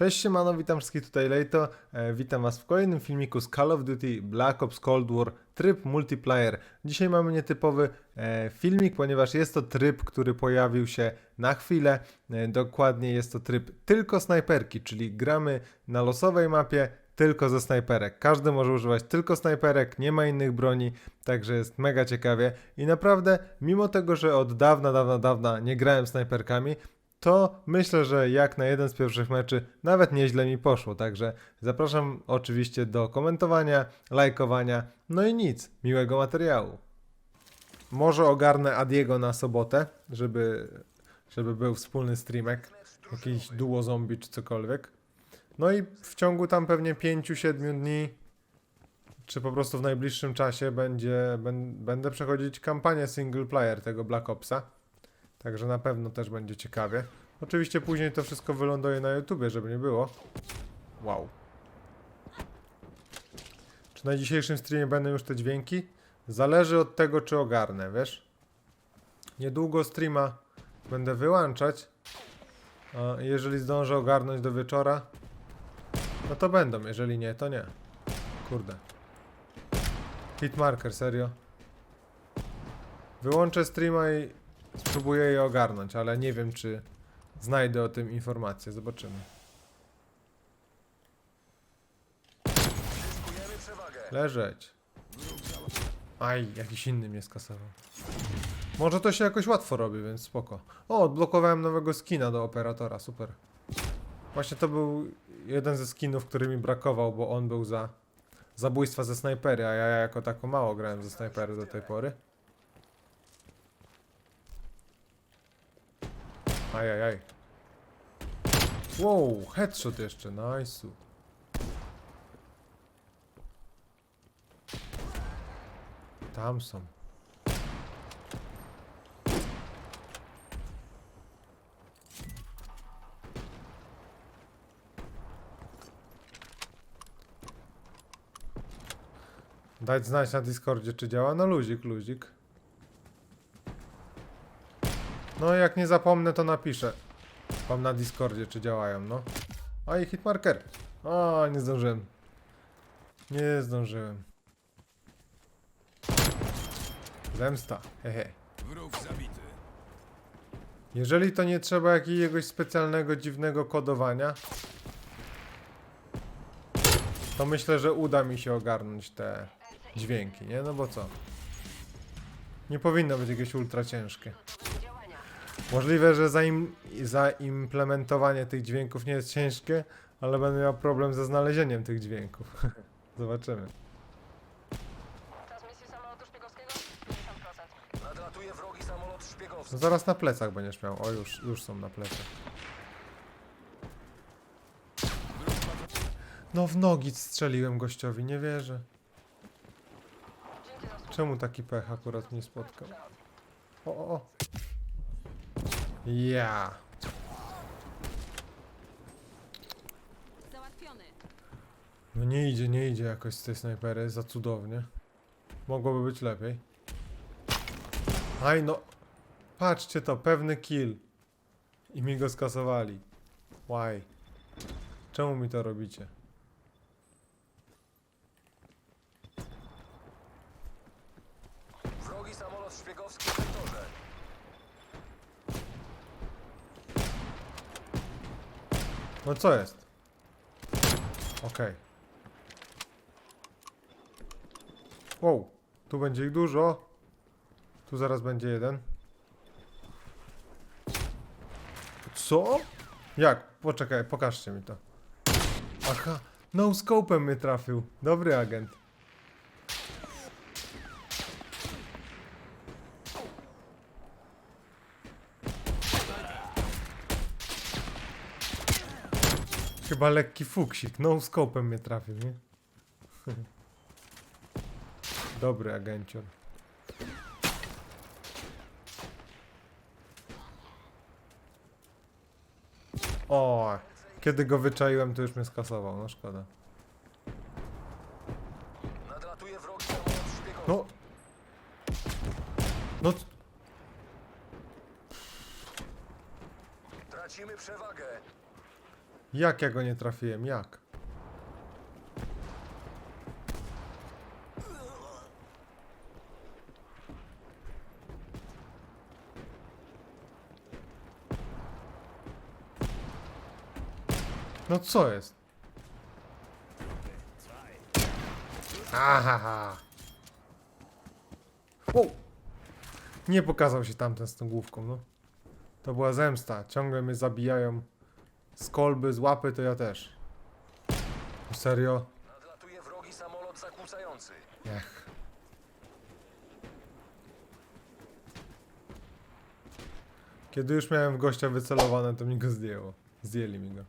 Cześć siemano, witam wszystkich tutaj Lejto. E, witam was w kolejnym filmiku z Call of Duty Black Ops Cold War tryb multiplayer. Dzisiaj mamy nietypowy e, filmik, ponieważ jest to tryb, który pojawił się na chwilę. E, dokładnie jest to tryb tylko snajperki, czyli gramy na losowej mapie tylko ze snajperek. Każdy może używać tylko snajperek, nie ma innych broni, także jest mega ciekawie. I naprawdę, mimo tego, że od dawna, dawna, dawna nie grałem snajperkami, to myślę, że jak na jeden z pierwszych meczy nawet nieźle mi poszło. Także zapraszam oczywiście do komentowania, lajkowania, no i nic, miłego materiału. Może ogarnę Adiego na sobotę, żeby, żeby był wspólny streamek, jakiś duo zombie czy cokolwiek. No i w ciągu tam pewnie 5-7 dni, czy po prostu w najbliższym czasie będzie, ben, będę przechodzić kampanię single player tego Black Opsa. Także na pewno też będzie ciekawie. Oczywiście później to wszystko wyląduje na YouTubie, żeby nie było. Wow. Czy na dzisiejszym streamie będą już te dźwięki? Zależy od tego, czy ogarnę, wiesz? Niedługo streama będę wyłączać. A jeżeli zdążę ogarnąć do wieczora, no to będą. Jeżeli nie, to nie. Kurde. Hitmarker, serio. Wyłączę streama i spróbuję je ogarnąć, ale nie wiem, czy znajdę o tym informację. Zobaczymy. Leżeć. Aj, jakiś inny mnie skasował. Może to się jakoś łatwo robi, więc spoko. O, odblokowałem nowego skina do operatora, super. Właśnie to był jeden ze skinów, który mi brakował, bo on był za zabójstwa ze snajpery, a ja jako tako mało grałem ze snajpery do tej pory. Ajajaj. Wow, headshot jeszcze, nice. Tam są. Dać znać na Discordzie, czy działa. No luzik, luzik. No jak nie zapomnę, to napiszę. Wam na Discordzie, czy działają, no. A i hitmarker. O, nie zdążyłem. Nie zdążyłem. Zemsta, hehe. Wróg zabity. Jeżeli to nie trzeba jakiegoś specjalnego, dziwnego kodowania, to myślę, że uda mi się ogarnąć te dźwięki, nie? No bo co? Nie powinno być jakieś ultra ciężkie. Możliwe, że zaim, zaimplementowanie tych dźwięków nie jest ciężkie, ale będę miał problem ze znalezieniem tych dźwięków. Zobaczymy. Transmisji samolotu szpiegowskiego 50%. Nadlatuje wrogi samolot szpiegowski. No zaraz na plecach będziesz miał. O, już, już są na plecach. No w nogi strzeliłem gościowi, nie wierzę. Czemu taki pech akurat mnie spotkał? O, o, o. Ja. Załatwiony. No nie idzie, nie idzie jakoś z tej snajpery, za cudownie. Mogłoby być lepiej. Aj no. Patrzcie to, pewny kill. I mi go skasowali. Why? Czemu mi to robicie? Wrogi samolot szpiegowski w sektorze. No co jest? Okej. Wow, tu będzie ich dużo. Tu zaraz będzie jeden. Co? Jak? Poczekaj, pokażcie mi to. Aha, no scope'em mnie trafił. Dobry agent. Chyba lekki fuksik. No scope'em mnie trafił, nie? Dobry agencior. O, kiedy go wyczaiłem, to już mnie skasował. No szkoda. No. No. Tracimy przewagę. Jak ja go nie trafiłem? Jak? No co jest? Ahaha. O! Nie pokazał się tamten z tą główką, no. To była zemsta. Ciągle mnie zabijają z kolby, z łapy, to ja też. Serio? Nadlatuje wrogi samolot zakłócający. Ech. Kiedy już miałem w gościa wycelowane, to mi go zdjęło. Zdjęli mi go.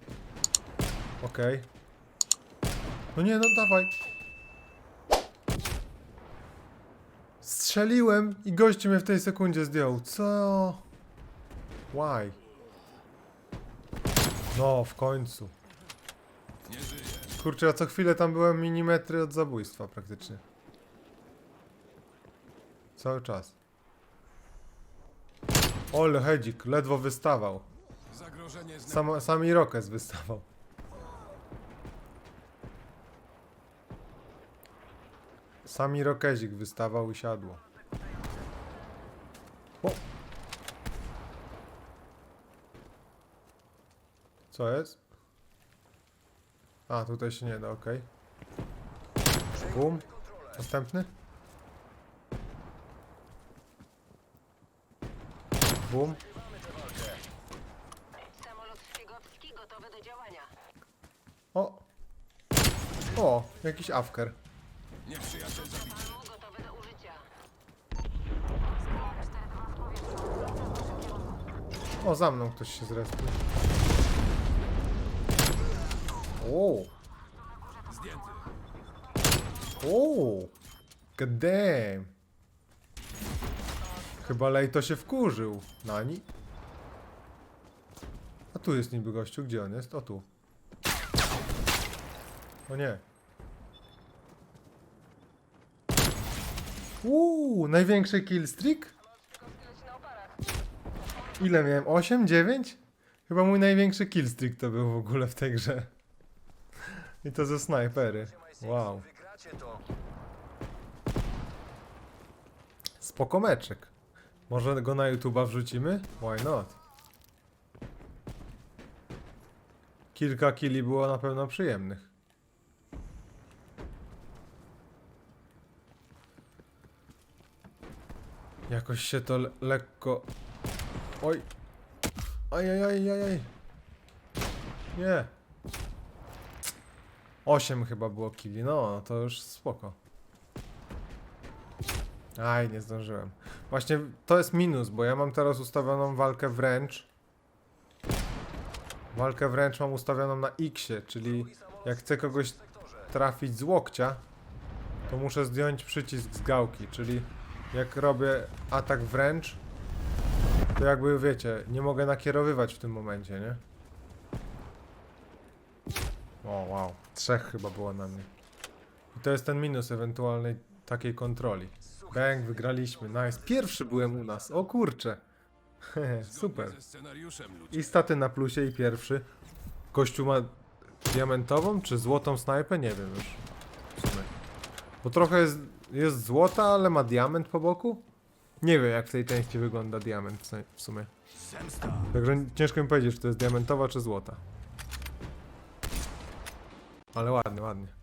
Okej. No nie, no dawaj. Strzeliłem i gościu mnie w tej sekundzie zdjął. Co? Why? No, w końcu. Kurczę, ja co chwilę tam byłem milimetry od zabójstwa praktycznie. Cały czas. Ole hedzik, ledwo wystawał. Sam, sam Irokes wystawał. Sam Irokezik wystawał i siadło. Co jest? A, tutaj się nie da, okej. Bum. Następny. Bum. Samolot szpiegowski gotowy do działania. O! O, jakiś afker. Nieprzyjaciel. O, za mną ktoś się zrespił. O! Zdjęty. O! God damn! Chyba Lejto się wkurzył. Nani? A tu jest niby gościu. Gdzie on jest? O tu. O nie. Uuu, największy killstreak? Ile miałem? 8? 9? Chyba mój największy killstreak to był w ogóle w tej grze. I to ze snajpery. Wow. Wygracie to. Spoko meczek. Może go na YouTube'a wrzucimy? Why not? Kilka killi było na pewno przyjemnych. Jakoś się to le lekko... Oj! Ajajajajaj! Nie! Osiem chyba było killi, no to już spoko. Aj, nie zdążyłem. Właśnie to jest minus, bo ja mam teraz ustawioną walkę wręcz. Walkę wręcz mam ustawioną na X-ie, czyli jak chcę kogoś trafić z łokcia, to muszę zdjąć przycisk z gałki, czyli jak robię atak wręcz, to jakby wiecie, nie mogę nakierowywać w tym momencie, nie? O, wow. Trzech chyba było na mnie. I to jest ten minus ewentualnej takiej kontroli. Bang, wygraliśmy, nice. Pierwszy byłem u nas, o kurcze. Super. I staty na plusie i pierwszy. Kościół ma diamentową czy złotą snajpę? Nie wiem już. Bo trochę jest, jest złota, ale ma diament po boku? Nie wiem jak w tej części wygląda diament w sumie. Także ciężko mi powiedzieć, czy to jest diamentowa czy złota. Ale ładnie, ładnie.